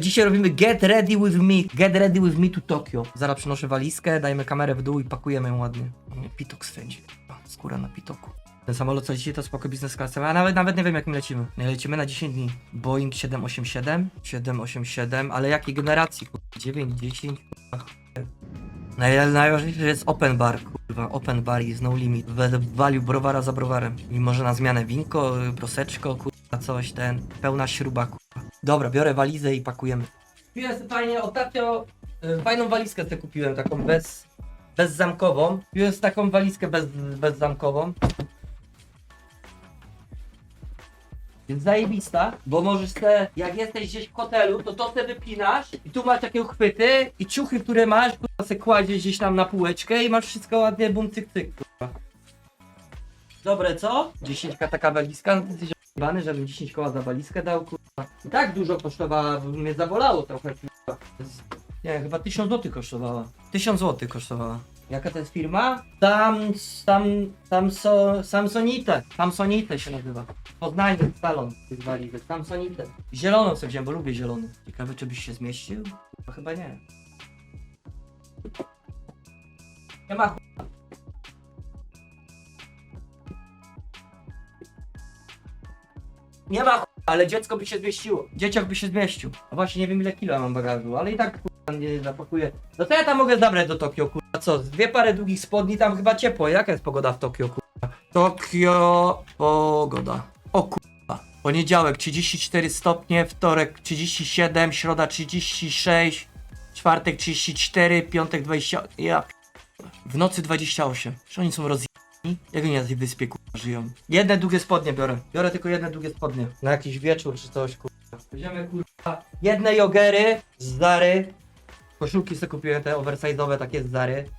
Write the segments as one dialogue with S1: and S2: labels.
S1: Dzisiaj robimy Get Ready With Me. Get Ready With Me to Tokio. Zaraz przynoszę walizkę, dajemy kamerę w dół i pakujemy ją ładnie. Mnie Pitok swędzi. Skóra na pitoku. Ten samolot co dzisiaj to spoko biznes klasy, a nawet, nawet nie wiem jakim lecimy. Lecimy na 10 dni. Boeing 787, 787, ale jakiej generacji? kurwa? 9, 10, kurwa. Naj- Najważniejsze jest open bar, kurwa, open bar is no limit. W value browara za browarem. I może na zmianę winko, y, proseczko, kurwa, coś, ten, pełna śruba, kurwa. Dobra, biorę walizę i pakujemy. Kupiłem sobie fajnie, ostatnio y, fajną walizkę sobie kupiłem, taką bez, bezzamkową. Kupiłem sobie taką walizkę bez, bezzamkową. Jest zajebista, bo możesz te, jak jesteś gdzieś w hotelu, to to te wypinasz i tu masz takie uchwyty i ciuchy, które masz, kurwa se kładziesz gdzieś tam na półeczkę i masz wszystko ładnie bum cyk cyk. Dobre, co? 10 taka walizka, no to jesteś żebym 10 koła za walizkę dał, kurwa. I tak dużo kosztowała, mnie zabolało trochę, kurwa. Nie chyba 1000 zł kosztowała. 1000 zł kosztowała. Jaka to jest firma? Tam, tam, tam, so, Samsonite. Samsonite się nazywa. Poznanie salon tych walizek. Samsonite. Zieloną sobie wziąłem, bo lubię zielony. Ciekawe, czy byś się zmieścił? To chyba nie. Nie ma ch... Nie ma ch... ale dziecko by się zmieściło. Dzieciak by się zmieścił. A właśnie nie wiem ile kilo mam bagażu, ale i tak kurwa nie zapakuję. No to ja tam mogę zabrać do Tokio, kurwa. Co? Dwie pary długich spodni, tam chyba ciepło. Jaka jest pogoda w Tokio, kurwa? Tokio, pogoda. O kurwa. Poniedziałek 34 stopnie, wtorek 37, środa 36, czwartek 34, piątek 20. Ja p- W nocy 28. Czy oni są rozjebani? Jak oni na tej wyspie kurwa żyją? Jedne długie spodnie biorę. Biorę tylko jedne długie spodnie. Na jakiś wieczór czy coś kurwa. Weźmiemy kurwa jedne jogery z Zary. Koszulki sobie kupiłem te oversize'owe takie z Zary.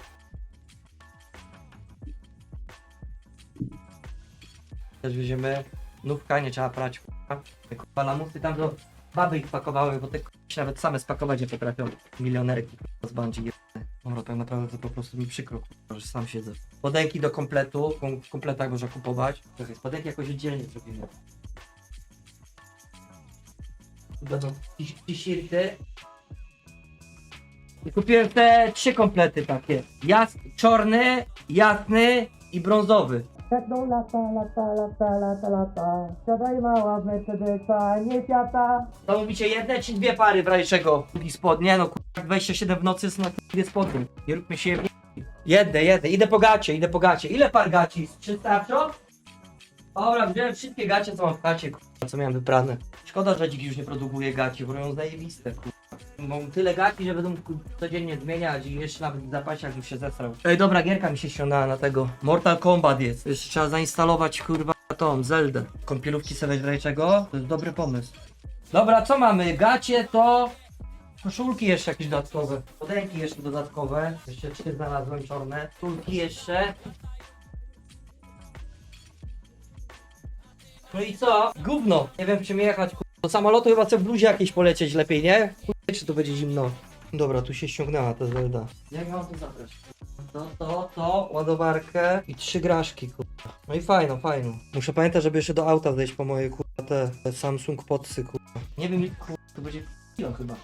S1: Też weźmiemy nówka, nie trzeba prać kurwa. Te kurwa lamusy tam do baby ich pakowały, bo te się nawet same spakować nie potrafią. Milionerki z bandzi jebane. Dobra, tak naprawdę to po prostu mi przykro, że sam siedzę. Spodenki do kompletu, kom- w kompletach można kupować. Czekaj, spodenki jakoś oddzielnie zrobimy. Tu będą t-shirty. I kupiłem te trzy komplety takie. Jas czarny, jasny i brązowy. No lata, lata, lata, lata, lata. Siadaj mała w Mercedesa, nie fiata. To mówicie jedne czy dwie pary w razie czego? Drugi spodnie, no kurwa 27 w nocy są na dwie spodnie. Nie róbmy się Jedne, jedne. Idę po gacie, idę po gacie. Ile par gaci? Trzy starczą? Dobra, wziąłem wszystkie gacie, co mam w chacie, kurwa, co miałem wyprane. Szkoda, że dzik już nie produkuje gaci, bo robią zajebiste, kurwa. Mam tyle gaci, że będą codziennie zmieniać i jeszcze nawet w zapasie, jakbym się zesrał. Ej, dobra, gierka mi się ściągnęła na tego. Mortal Kombat jest. Jeszcze trzeba zainstalować, kurwa, tą, Zeldę. Kąpielówki czego? To jest dobry pomysł. Dobra, co mamy? Gacie to... Koszulki jeszcze jakieś dodatkowe. Podęki jeszcze dodatkowe. Jeszcze trzy znalazłem czarne. Koszulki jeszcze. No i co? Gówno. Nie wiem czym jechać. Do samolotu chyba chcę w bluzie jakieś polecieć lepiej, nie? Czy tu będzie zimno. Dobra, tu się ściągnęła ta Zelda. Jak mam to zabrać? To, to, to, ładowarkę i trzy graszki, kurwa. No i fajno, fajno. Muszę pamiętać, żeby jeszcze do auta zejść po moje, kurwa, te, te Samsung Podsy, kurwa. Nie wiem, kurwa, to będzie kilo chyba.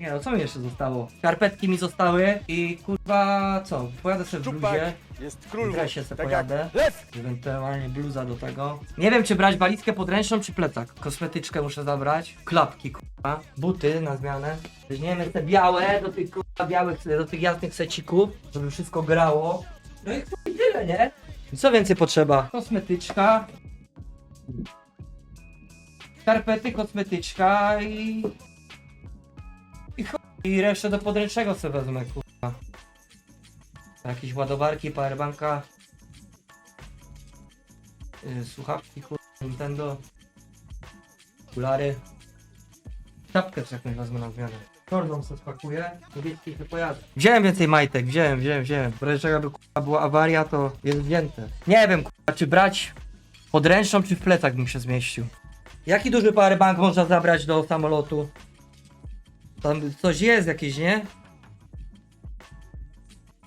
S1: Nie no, co mi jeszcze zostało? Skarpetki mi zostały i kurwa, co? Pojadę sobie w bluzie.
S2: Jest
S1: W
S2: król.
S1: dresie sobie
S2: Tak
S1: pojadę.
S2: lew!
S1: Ewentualnie bluza do tego. Nie wiem, czy brać walizkę podręczną, czy plecak. Kosmetyczkę muszę zabrać. Klapki, kurwa. Buty na zmianę. Weźmiemy te białe, do tych kurwa białych, do tych jasnych secików, żeby wszystko grało. No i chuj, tyle, nie? I co więcej potrzeba? Kosmetyczka. Skarpety, kosmetyczka i... I resztę do podręcznego sobie wezmę, kurwa. Jakieś ładowarki, powerbanka. Yy, słuchawki, kur... Nintendo. Okulary. Czapkę też jakąś wezmę na zmianę. Kordą sobie spakuję, niebieski się pojadę. Wziąłem więcej majtek, wziąłem, wziąłem, wziąłem. W razie czego by kurwa, była awaria, to jest wzięte. Nie wiem, kurwa, czy brać podręczną, czy w plecach bym się zmieścił. Jaki duży powerbank można zabrać do samolotu? Tam coś jest jakieś, nie?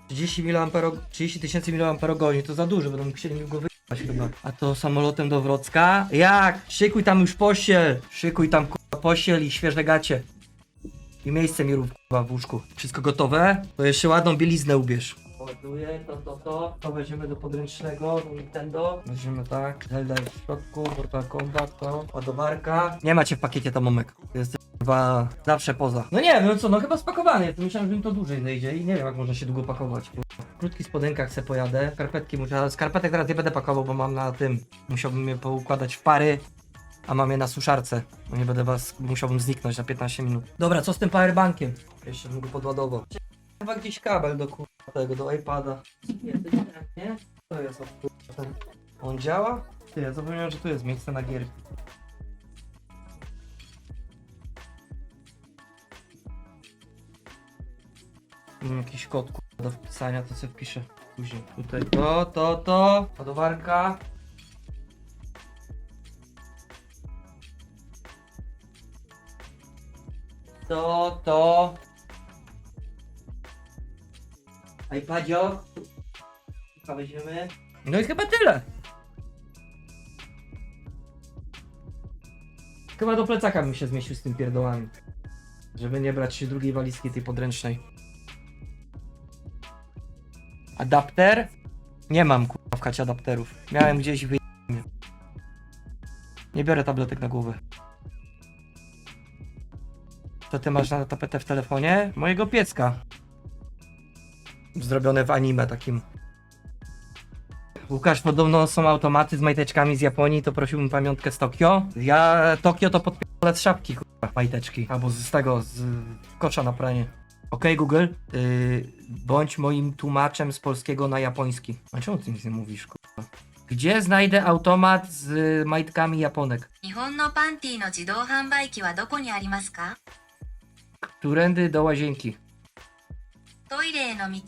S1: 30 mAh, 30 tysięcy mAh, to za dużo, będą musieli go wyjechać chyba. A to samolotem do Wrocka? Jak? Szykuj tam już posiel, szykuj tam kurwa posiel i świeże gacie. I miejsce mi rób kurwa, w łóżku. Wszystko gotowe? To jeszcze ładną bieliznę ubierz. Ładuję, to, to, to. To weźmiemy do podręcznego, do Nintendo. Weźmiemy tak, Zelda jest w środku, Mortal Kombat, to, ładowarka. Nie macie w pakiecie. To jest chyba zawsze poza. No nie wiem, no co, no chyba spakowany jest. Myślałem, że mi to dłużej zejdzie i nie wiem, jak można się długo pakować. W krótkich spodenkach se pojadę. Skarpetki muszę, skarpetek teraz nie będę pakował, bo mam na tym. Musiałbym je poukładać w pary. A mam je na suszarce. No nie będę was, musiałbym zniknąć na 15 minut. Dobra, co z tym powerbankiem? Jeszcze bym go podładował. Chyba gdzieś kabel do kurwa tego, do iPada. Nie, to nie, nie? To jest od kurwa. On działa? Ty, ja zapomniałem, że tu jest miejsce na gierki. Mam jakiś kod do wpisania, to sobie wpiszę później. Tutaj to, to, to, ładowarka. To, to. iPadio. Chyba weźmiemy. No i chyba tyle. Chyba do plecaka bym się zmieścił z tym pierdołami. Żeby nie brać się drugiej walizki tej podręcznej. Adapter? Nie mam kurwa w chacie adapterów. Miałem gdzieś wy... Nie biorę tabletek na głowę. Co ty masz na tapetę w telefonie? Mojego piecka. Zrobione w anime takim. Łukasz, podobno są automaty z majteczkami z Japonii, to prosiłbym pamiątkę z Tokio. Ja Tokio to podpierdolę z szapki, kurwa, majteczki. Albo z tego, z kocza na pranie. Okej, Google, yy, bądź moim tłumaczem z polskiego na japoński. A czemu ty nic nie mówisz, kurwa? Gdzie znajdę automat z y, majtkami Japonek?
S2: 日本のパンティの自動販売機はどこにありますか
S1: Którędy do łazienki?
S2: トイレへの道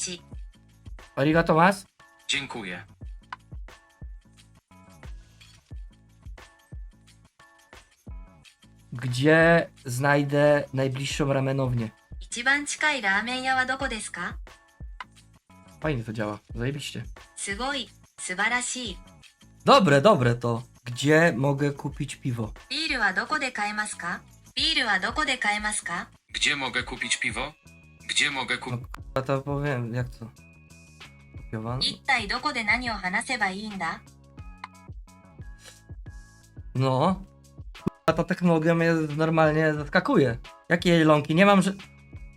S1: Arigato mas?
S3: Dziękuję.
S1: Gdzie znajdę najbliższą ramenownię?
S2: 一番近いラーメン屋はどこですか
S1: Fajnie to działa, zajebiście.
S2: すごい素晴らしい
S1: Dobre, dobre to. Gdzie mogę kupić piwo?
S2: ビールはどこで買えますかビールはどこで買えますか
S3: Gdzie mogę kupić piwo? Gdzie mogę kupić...
S1: No k***a, to powiem, jak to? Kopiowane?
S2: 一体どこで何を話せばいいんだ
S1: No. A ta technologia mnie normalnie zaskakuje. Jakie jelonki? Nie mam, że...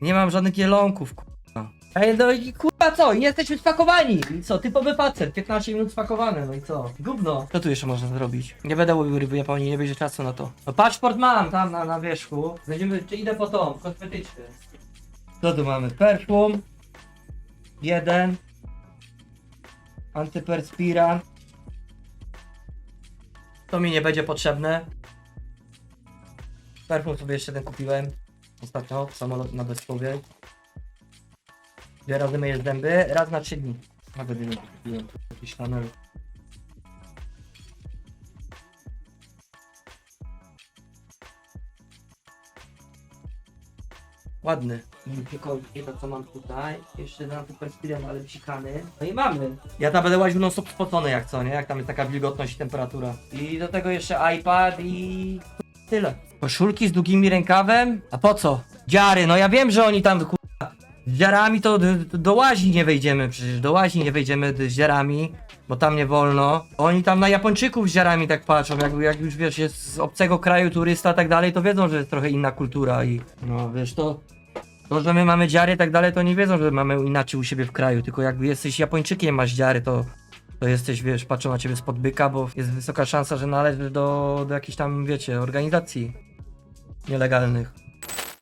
S1: Nie mam żadnych jelonków, kurwa. Ej, no i kurwa co? I jesteśmy spakowani! I co? Typowy facet, 15 minut spakowane, no i co? Gówno. Co tu jeszcze można zrobić? Nie będę łowił ryby Japonii, nie będzie czasu na to. No paszport mam tam na, na wierzchu. Znajdziemy, czy idę po tą, kosmetyczkę. Co tu mamy? Perfum. Jeden. Antyperspirant. To mi nie będzie potrzebne. Perfum sobie jeszcze ten kupiłem. Ostatnio, samolot na Bezpowie. Dwie razy myjesz zęby, raz na trzy dni. Nawet nie tu jakiś panel. Ładny. Tylko nie to co mam tutaj. Jeszcze na to perspirem, ale psikany. No i mamy. Ja tam będę łaził non stop spocony jak co, nie? Jak tam jest taka wilgotność i temperatura. I do tego jeszcze iPad i... Tyle. Koszulki z długimi rękawem? A po co? Dziary, no ja wiem, że oni tam z dziarami to do, łazi nie wejdziemy przecież, do łazi nie wejdziemy z dziarami, bo tam nie wolno. Oni tam na Japończyków z dziarami tak patrzą, jak, jak już wiesz, jest z obcego kraju turysta i tak dalej, to wiedzą, że jest trochę inna kultura i no wiesz, to to, że my mamy dziary i tak dalej, to nie wiedzą, że mamy inaczej u siebie w kraju, tylko jakby jesteś Japończykiem, masz dziary, to to jesteś, wiesz, patrzą na ciebie spod byka, bo jest wysoka szansa, że należysz do, do jakichś tam, wiecie, organizacji nielegalnych.